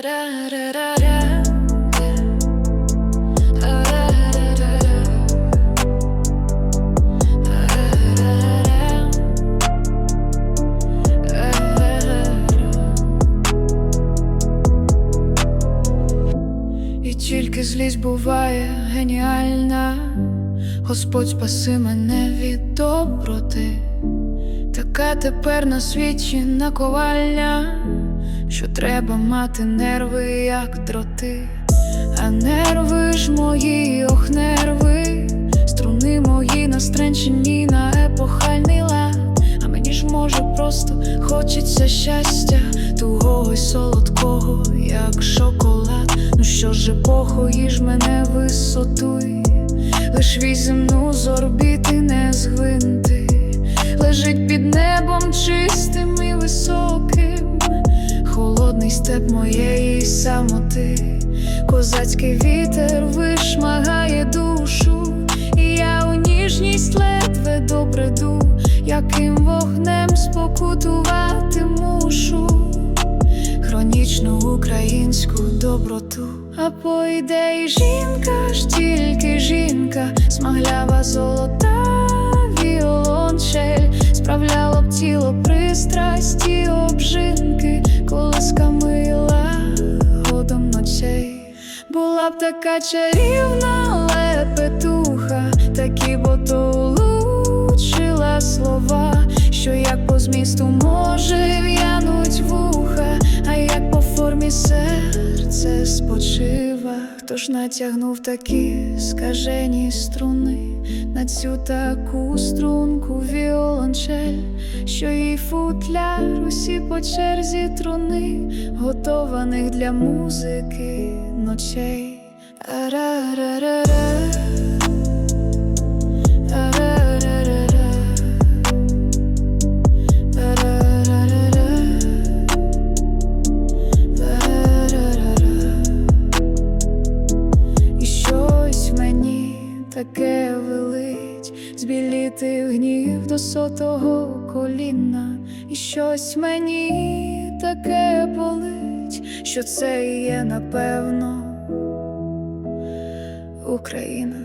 І тільки злість буває геніальна, Господь спаси мене від доброти, така тепер на світі наковальня, що треба мати нерви, як дроти, а нерви ж мої, ох, нерви, струни мої настренчені на епохальний лад, а мені ж може просто хочеться щастя, тугого й солодкого, як шоколад. Ну що ж, епохо, їж мене висотуй, лиш візьмну з орбіти не згвинти, лежить під небом чистим холодний степ моєї самоти, козацький вітер вишмагає душу, і я у ніжність ледве добреду, яким вогнем спокутувати мушу? Хронічну українську доброту. А по ідеї жінка ж тільки жінка, смаглява золота віолончель, справляла б тіло пристрасті обжинки, колиска мила годом ночей. Була б така чарівна лепетуха, такі бо то улучила слова, що як по змісту може в'януть вуха, а як по формі серце спочива. Хто ж натягнув такі скажені струни на цю таку струнку віолончель, що їй футляр усі по черзі труни, готованих для музики ночей. Ара-ра-ра-ра. Таке велить, збіліти гнів до сотого коліна, і щось мені таке болить, що це є напевно Україна.